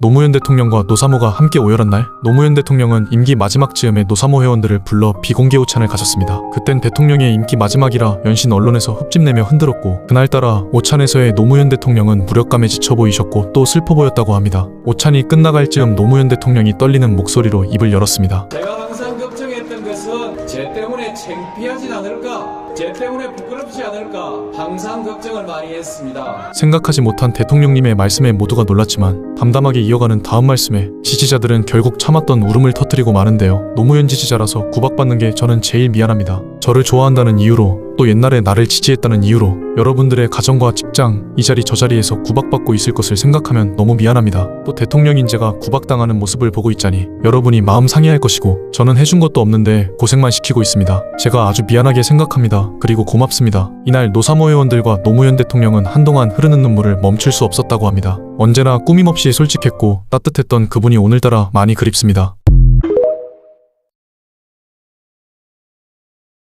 노무현 대통령과 노사모가 함께 오열한 날 노무현 대통령은 임기 마지막 즈음에 노사모 회원들을 불러 비공개 오찬을 가졌습니다. 그땐 대통령의 임기 마지막이라 연신 언론에서 흡집내며 흔들었고 그날따라 오찬에서의 노무현 대통령은 무력감에 지쳐 보이셨고 또 슬퍼 보였다고 합니다. 오찬이 끝나갈 즈음 노무현 대통령이 떨리는 목소리로 입을 열었습니다. 제 때문에 창피하진 않을까, 제 때문에 부끄럽지 않을까 항상 걱정을 많이 했습니다. 생각하지 못한 대통령님의 말씀에 모두가 놀랐지만 담담하게 이어가는 다음 말씀에 지지자들은 결국 참았던 울음을 터뜨리고 마는데요. 노무현 지지자라서 구박받는 게 저는 제일 미안합니다. 저를 좋아한다는 이유로 또 옛날에 나를 지지했다는 이유로 여러분들의 가정과 직장 이 자리 저 자리에서 구박받고 있을 것을 생각하면 너무 미안합니다. 또 대통령인 제가 구박당하는 모습을 보고 있자니 여러분이 마음 상해할 것이고 저는 해준 것도 없는데 고생만 시키고 있습니다. 제가 아주 미안하게 생각합니다. 그리고 고맙습니다. 이날 노사모 회원들과 노무현 대통령은 한동안 흐르는 눈물을 멈출 수 없었다고 합니다. 언제나 꾸밈없이 솔직했고 따뜻했던 그분이 오늘따라 많이 그립습니다.